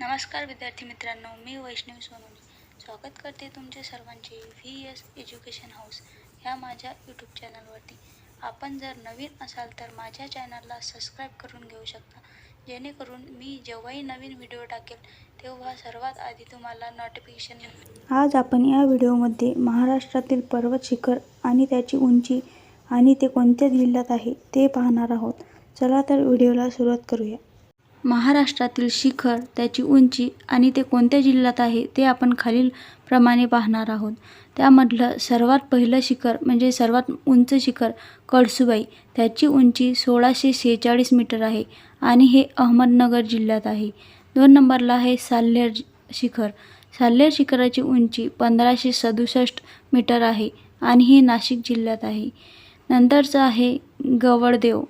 नमस्कार विद्यार्थी मित्रांनो मी वैष्णवी सोनवणे स्वागत करते तुमचे सर्वांचे व्ही एस एज्युकेशन हाऊस ह्या माझ्या यूट्यूब चॅनलवरती आपण जर नवीन असाल तर माझ्या चॅनलला सबस्क्राईब करून घेऊ शकता. जेणेकरून मी जेव्हाही नवीन व्हिडिओ टाकेल तेव्हा सर्वात आधी तुम्हाला नोटिफिकेशन येईल. आज आपण या व्हिडिओमध्ये महाराष्ट्रातील पर्वत शिखर आणि त्याची उंची आणि ते कोणत्या जिल्ह्यात आहे ते पाहणार आहोत. चला तर व्हिडिओला सुरुवात करूया. महाराष्ट्रातील शिखर त्याची उंची आणि ते कोणत्या जिल्ह्यात आहे ते आपण खालील प्रमाणे पाहणार आहोत. त्यामधलं सर्वात पहिलं शिखर म्हणजे सर्वात उंच शिखर कळसुबाई. त्याची उंची सोळाशे शेहेचाळीस मीटर आहे आणि हे अहमदनगर जिल्ह्यात आहे. दोन नंबरला आहे साल्हेर शिखर. साल्हेर शिखराची उंची पंधराशे सदुसष्ट मीटर आहे आणि हे नाशिक जिल्ह्यात आहे. नंतरचं आहे गवळदेव.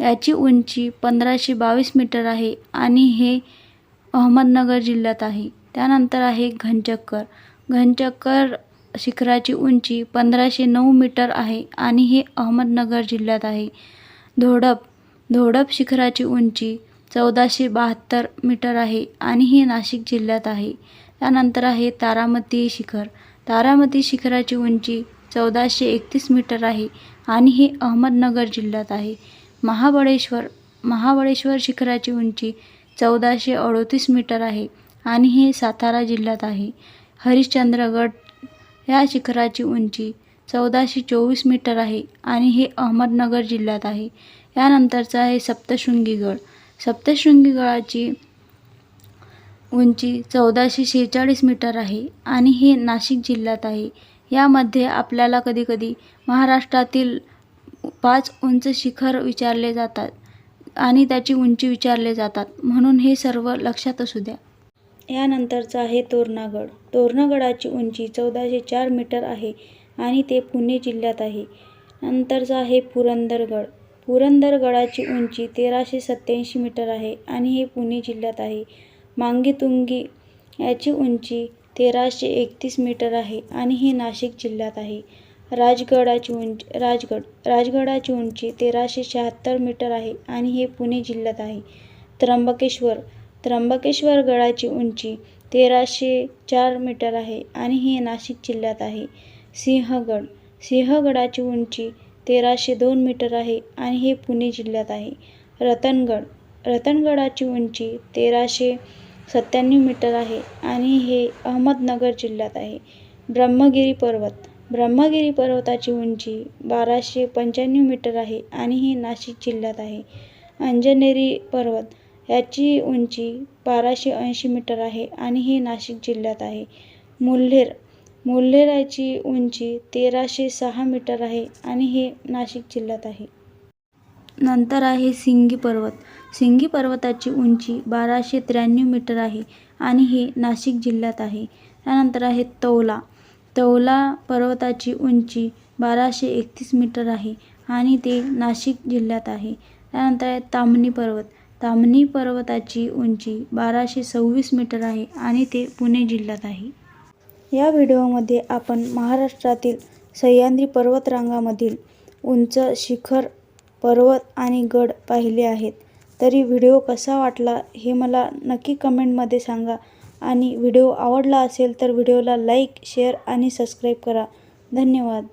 याची उंची पंधराशे बावीस मीटर आहे आणि हे अहमदनगर जिल्ह्यात आहे. त्यानंतर आहे घनचक्कर. घनचक्कर शिखराची उंची पंधराशे नऊ मीटर आहे आणि हे अहमदनगर जिल्ह्यात आहे. धोडप. धोडप शिखराची उंची चौदाशे बहात्तर मीटर आहे आणि हे नाशिक जिल्ह्यात आहे. त्यानंतर आहे तारामती शिखर. तारामती शिखराची उंची चौदाशे एकतीस मीटर आहे आणि हे अहमदनगर जिल्ह्यात आहे. महाबळेश्वर महाबळेश्वर शिखराची उंची चौदाशे अडोतीस मीटर आहे आणि हे सातारा जिल्ह्यात आहे. हरिश्चंद्रगड या शिखराची उंची चौदाशे चोवीस मीटर आहे आणि हे अहमदनगर जिल्ह्यात आहे. यानंतरचं आहे सप्तशृंगीगड. सप्तशृंगीगडाची उंची चौदाशे शेहेचाळीस मीटर आहे आणि हे नाशिक जिल्ह्यात आहे. यामध्ये आपल्याला कधीकधी महाराष्ट्रातील पाच उंच शिखर विचारले जातात आणि त्याची उंची विचारले जातात. म्हणून हे सर्व लक्षात असू द्या. यानंतरचं आहे तोरणागड. तोरणागडाची उंची चौदाशे चार मीटर आहे आणि ते पुणे जिल्ह्यात आहे. नंतरचं आहे पुरंदरगड. पुरंदरगडाची उंची तेराशे सत्त्याऐंशी मीटर आहे आणि हे पुणे जिल्ह्यात आहे. मांगीतुंगी याची उंची तेराशे एकतीस मीटर आहे आणि हे नाशिक जिल्ह्यात आहे. राजगडाची उंची राजगड राजगडाची उंची तेराशे शहात्तर मीटर आहे आणि हे पुणे जिल्ह्यात आहे. त्र्यंबकेश्वर त्र्यंबकेश्वर गडाची उंची तेराशे चार मीटर आहे आणि हे नाशिक जिल्ह्यात आहे. सिंहगड सिंहगडाची उंची तेराशे दोन मीटर आहे आणि हे पुणे जिल्ह्यात आहे. रतनगड रतनगडाची उंची तेराशे सत्त्याण्णव मीटर आहे आणि हे अहमदनगर जिल्ह्यात आहे. ब्रह्मगिरी पर्वत ब्रह्मगिरी पर्वताची उंची बाराशे पंच्याण्णव मीटर आहे आणि ही नाशिक जिल्ह्यात आहे. अंजनेरी पर्वत याची उंची बाराशे ऐंशी मीटर आहे आणि हे नाशिक जिल्ह्यात आहे. मुल्हेर मुल्हेराची उंची तेराशे सहा मीटर आहे आणि हे नाशिक जिल्ह्यात आहे. नंतर आहे सिंगी पर्वत. सिंगी पर्वताची उंची बाराशे त्र्याण्णव मीटर आहे आणि हे नाशिक जिल्ह्यात आहे. त्यानंतर आहे तौला. तौला पर्वताची उंची बाराशे एकतीस मीटर आहे आणि ते नाशिक जिल्ह्यात आहे. त्यानंतर आहे ताम्हणी पर्वत. ताम्हणी पर्वताची उंची बाराशे सव्वीस मीटर आहे आणि ते पुणे जिल्ह्यात आहे. या व्हिडिओमध्ये आपण महाराष्ट्रातील सह्याद्री पर्वतरांगामधील उंच शिखर पर्वत आणि गड पाहिले आहेत. तरी व्हिडिओ कसा वाटला हे मला नक्की कमेंटमध्ये सांगा. आणि व्हिडिओ आवडला असेल तर व्हिडिओला लाईक शेअर आणि सबस्क्राईब करा. धन्यवाद.